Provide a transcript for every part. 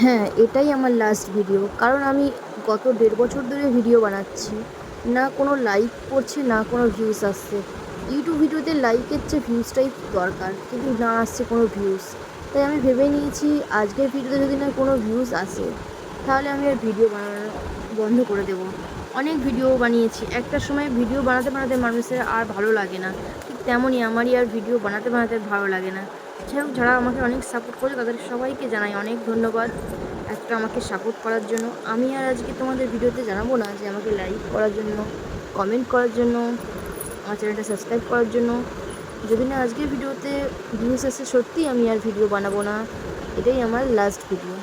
হ্যাঁ এটাই আমার লাস্ট ভিডিও কারণ আমি গত দেড় বছর ধরে ভিডিও বানাচ্ছি। না কোনো লাইক পড়ছে, না কোনো ভিউজ আসছে। ইউটিউব ভিডিওতে লাইকের চেয়ে ভিউজটাই দরকার, কিন্তু না আসছে কোনো ভিউজ তাই আমি ভেবে নিয়েছি, আজকের ভিডিওতে যদি না কোনো ভিউজ আসে, তাহলে আমি আর ভিডিও বানানো বন্ধ করে দেবো। অনেক ভিডিও বানিয়েছি। একটা সময় ভিডিও বানাতে বানাতে মানুষের আর ভালো লাগে না। ঠিক তেমনই আমারই আর ভিডিও বানাতে বানাতে ভালো লাগে না। যাই হোক যারা আমাকে অনেক সাপোর্ট করে তাদের সবাইকে জানাই অনেক ধন্যবাদ একটা আমাকে সাপোর্ট করার জন্য। আমি আর আজকে তোমাদের ভিডিওতে জানাব না যে আমাকে লাইক করার জন্য কমেন্ট করার জন্য, আমার চ্যানেলটা সাবস্ক্রাইব করার জন্য। যদি না, আজকের ভিডিওতে ভিউজ আসে, সত্যিই আমি আর ভিডিও বানাবো না। এটাই আমার লাস্ট ভিডিও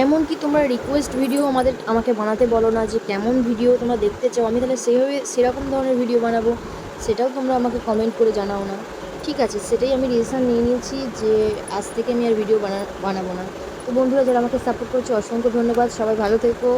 এমনকি তোমরা রিকোয়েস্ট ভিডিও আমাদের, আমাকে বানাতে বলো না যে কেমন ভিডিও তোমরা দেখতে চাও, আমি তাহলে সেভাবে, সেরকম ধরনের ভিডিও বানাবো, সেটাও তোমরা আমাকে কমেন্ট করে জানাও না। ঠিক আছে, সেটাই আমি ডিসিশান নিয়ে নিয়েছি যে আজ থেকে আমি আর ভিডিও বানা, বানাবো না। তো বন্ধুরা, যারা আমাকে সাপোর্ট করছে, অসংখ্য ধন্যবাদ। সবাই ভালো থেকো।